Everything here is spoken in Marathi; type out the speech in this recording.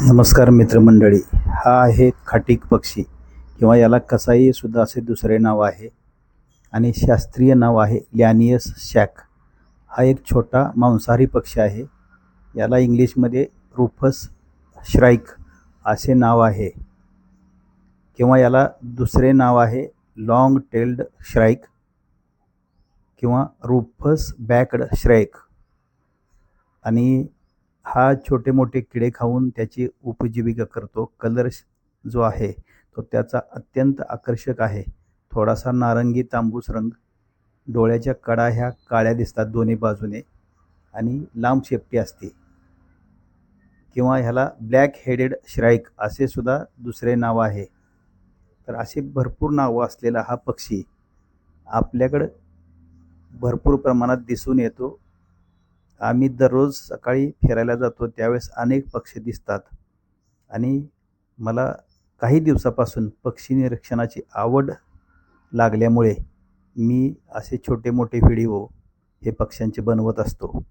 नमस्कार मित्रमंडळी हा आहे खाटीक पक्षी किंवा याला कसाई सुद्धा असे दुसरे नाव आहे आणि शास्त्रीय नाव आहे लॅनियस शॅक. हा एक छोटा मांसाहारी पक्षी आहे. याला इंग्लिशमध्ये रुफस श्राईक असे नाव आहे किंवा याला दुसरे नाव आहे लाँग टेल्ड श्राईक किंवा रुफस बॅकड श्राईक. आणि हा छोटे मोठे किडे खाऊन त्याची उपजीविका करतो. कलर जो आहे तो त्याचा अत्यंत आकर्षक आहे. थोडासा नारंगी तांबूस रंग डोळ्याच्या कडा ह्या काळ्या दिसतात दोन्ही बाजूने आणि लांब शेपटी असते. किंवा ह्याला ब्लॅक हेडेड श्राईक असे सुद्धा दुसरे नाव आहे. तर असे भरपूर नावं असलेला हा पक्षी आपल्याकडं भरपूर प्रमाणात दिसून येतो. आम्ही दररोज सकाळी फिरायला जातो त्यावेळेस अनेक पक्षी दिसतात. आणि मला काही दिवसापासून पक्षी निरीक्षणाची आवड लागल्यामुळे मी असे छोटे मोठे व्हिडिओ हे पक्ष्यांचे बनवत असतो.